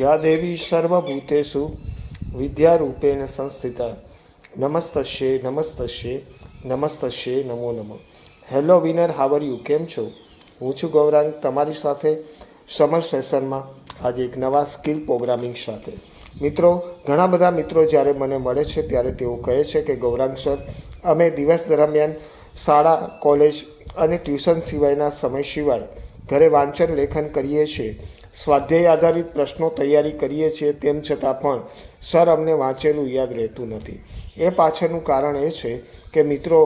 યા દેવી સર્વભૂતેષુ વિદ્યારૂપેણ સંસ્થિતા. નમસ્તસ્યે નમસ્તસ્યે નમસ્તસ્યે નમો નમઃ. હેલો વિનર હાવર યુ કેમ છો? હું છું ગૌરાંગ. તમારી સાથે સમર સેશનમાં આજે એક નવા સ્કિલ પ્રોગ્રામિંગ સાથે. મિત્રો, ઘણા બધા મિત્રો જ્યારે મને મળે છે ત્યારે તેઓ કહે છે કે, ગૌરાંગ સર, અમે દિવસ દરમિયાન શાળા, કોલેજ અને ટ્યુશન સિવાયના સમય સિવાય ઘરે વાંચન લેખન કરીએ છીએ. સ્વાધ્યાય આધારિત પ્રશ્નો તૈયારી કરીએ છીએ તેમ છતાં પણ સર અમને વાંચેલું યાદ રહેતું નથી. એ પાછળનું કારણ એ છે કે મિત્રો,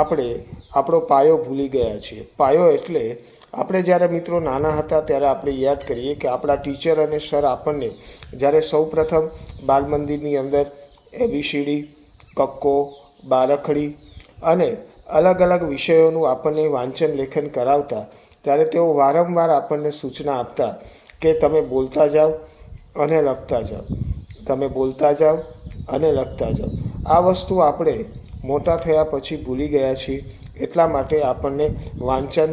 આપણે આપણો પાયો ભૂલી ગયા છીએ. પાયો એટલે આપણે જ્યારે મિત્રો નાના હતા ત્યારે આપણે યાદ કરીએ કે આપણા ટીચર અને સર આપણને જ્યારે સૌપ્રથમ બાલ મંદિરની અંદર એબીસીડી કક્કો, બારખડી અને અલગ અલગ વિષયોનું આપણને વાંચન લેખન કરાવતા, ત્યારે તેઓ વારંવાર આપણને સૂચના આપતા કે તમે બોલતા જાઓ અને લખતા જાઓ. તમે બોલતા જાઓ અને લખતા જાઓ. આ વસ્તુ આપણે મોટા થયા પછી ભૂલી ગયા છીએ. એટલા માટે આપણને વાંચન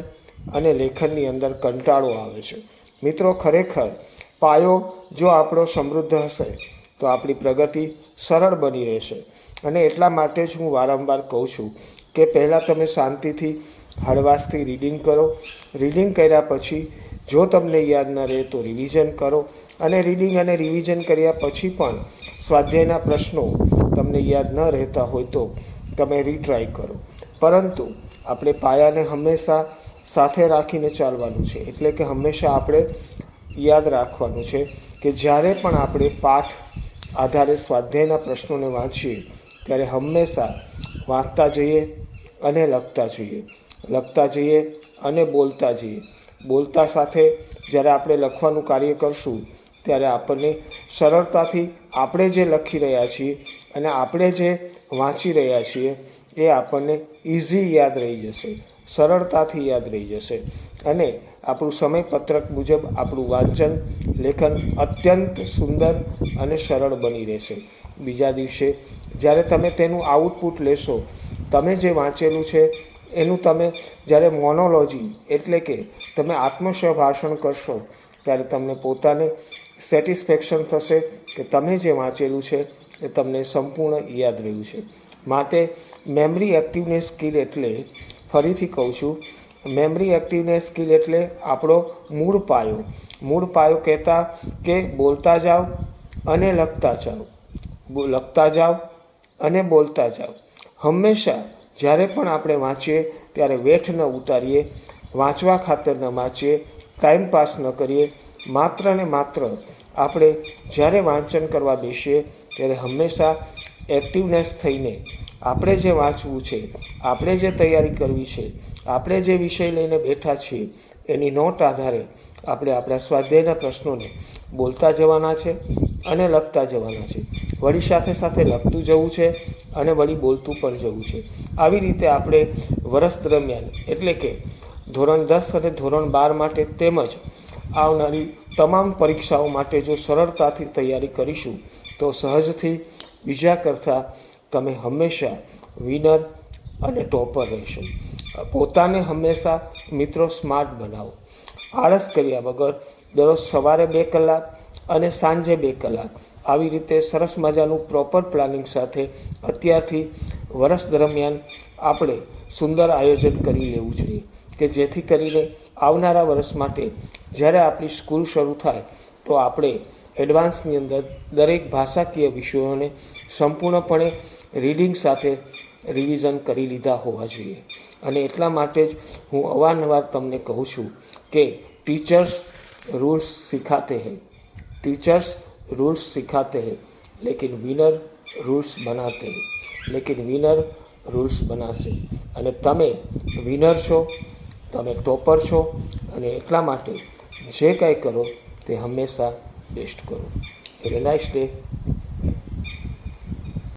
અને લેખનની અંદર કંટાળો આવે છે. મિત્રો, ખરેખર પાયો જો આપણો સમૃદ્ધ હશે, તો આપણી પ્રગતિ સરળ બની રહેશે. અને એટલા માટે જ હું વારંવાર કહું છું કે પહેલાં તમે શાંતિથી હળવાશથી રીડિંગ કરો. રીડિંગ કર્યા પછી જો તમને યાદ ન રહે તો રિવિઝન કરો. અને રીડિંગ અને રિવિઝન કર્યા પછી પણ સ્વાધ્યાયના પ્રશ્નો તમને યાદ ન રહેતા હોય તો તમે રીટ્રાય કરો. પરંતુ આપણે પાયાને હંમેશા સાથે રાખીને ચાલવાનું છે. એટલે કે હંમેશા આપણે યાદ રાખવાનું છે કે જ્યારે પણ આપણે પાઠ આધારે સ્વાધ્યાયના પ્રશ્નોને વાંચીએ, ત્યારે હંમેશા વાંચતા જઈએ અને લખતા જઈએ. લખતા જઈએ અને બોલતા જઈએ. બોલતા સાથે જ્યારે આપણે લખવાનું કાર્ય કરશું, ત્યારે આપણને સરળતાથી આપણે જે લખી રહ્યા છીએ અને આપણે જે વાંચી રહ્યા છીએ, એ આપણને ઇઝી યાદ રહી જશે, સરળતાથી યાદ રહી જશે. અને આપણું સમયપત્રક મુજબ આપણું વાંચન, લેખન અત્યંત સુંદર અને સરળ બની રહેશે. બીજા દિવસે જ્યારે તમે તેનું આઉટપુટ લેશો, તમે જે વાંચેલું છે, એનું તમે જ્યારે મોનોલોજી એટલે કે તમે આત્મસ્વ ભાષણ કરશો, ત્યારે તમને પોતાને સેટિસ્ફેક્શન થશે કે તમે જે વાંચેલું છે એ તમને સંપૂર્ણ યાદ રહ્યું છે. માટે મેમરી એક્ટિવનેસ સ્કિલ એટલે, ફરીથી કહું છું મેમરી એક્ટિવનેસ સ્કિલ એટલે આપણો મૂળ પાયો. મૂળ પાયો કહેતા કે બોલતા જાઓ અને લખતા જાઓ. લખતા જાઓ અને બોલતા જાઓ. હંમેશા જ્યારે પણ આપણે વાંચીએ, ત્યારે વેઠ ન ઉતારીએ વાંચવા ખાતર ન વાંચીએ ટાઈમ પાસ ન કરીએ, માત્ર ને માત્ર આપણે જ્યારે વાંચન કરવા બેસીએ ત્યારે હંમેશા એક્ટિવનેસ થઈને આપણે જે વાંચવું છે, આપણે જે તૈયારી કરવી છે, આપણે જે વિષય લઈને બેઠા છીએ, એની નોટ આધારે આપણે આપણા સ્વાધ્યાયના પ્રશ્નોને બોલતા જવાના છે અને લખતા જવાના છે. વળી સાથે સાથે લખતું જવું છે અને વળી બોલતું પણ જવું છે. આવી રીતે આપણે વર્ષ દરમિયાન એટલે કે ધોરણ દસ અને ધોરણ બાર માટે તેમજ આવનારી તમામ પરીક્ષાઓ માટે જો સરળતાથી તૈયારી કરીશું, તો સહજથી બીજા કરતાં તમે હંમેશા વિનર અને ટોપર રહેશો. પોતાને હંમેશા મિત્રો સ્માર્ટ બનાવો. આળસ કર્યા વગર દરરોજ સવારે બે કલાક અને સાંજે બે કલાક. આવી રીતે સરસ મજાનું પ્રોપર પ્લાનિંગ સાથે અત્યારથી વર્ષ દરમિયાન આપણે સુંદર આયોજન કરી લેવું જોઈએ. કે જેથી કરીને આવનારા વર્ષ માટે જ્યારે આપણી સ્કૂલ શરૂ થાય તો આપણે એડવાન્સની અંદર દરેક ભાષાકીય વિષયોને સંપૂર્ણપણે રીડિંગ સાથે રિવિઝન કરી લીધા હોવા જોઈએ અને એટલા માટે જ હું અવારનવાર તમને કહું છું કે ટીચર્સ रूल्स सिखाते हैं टीचर्स रूल्स सिखाते हैं लेकिन विनर रूल्स बनाते हैं लेकिन વિનર રૂલ્સ બનાવશે અને તમે વિનર છો તમે ટોપર છો અને એટલા માટે જે કાંઈ કરો તે હંમેશા બેસ્ટ કરો. Have nice day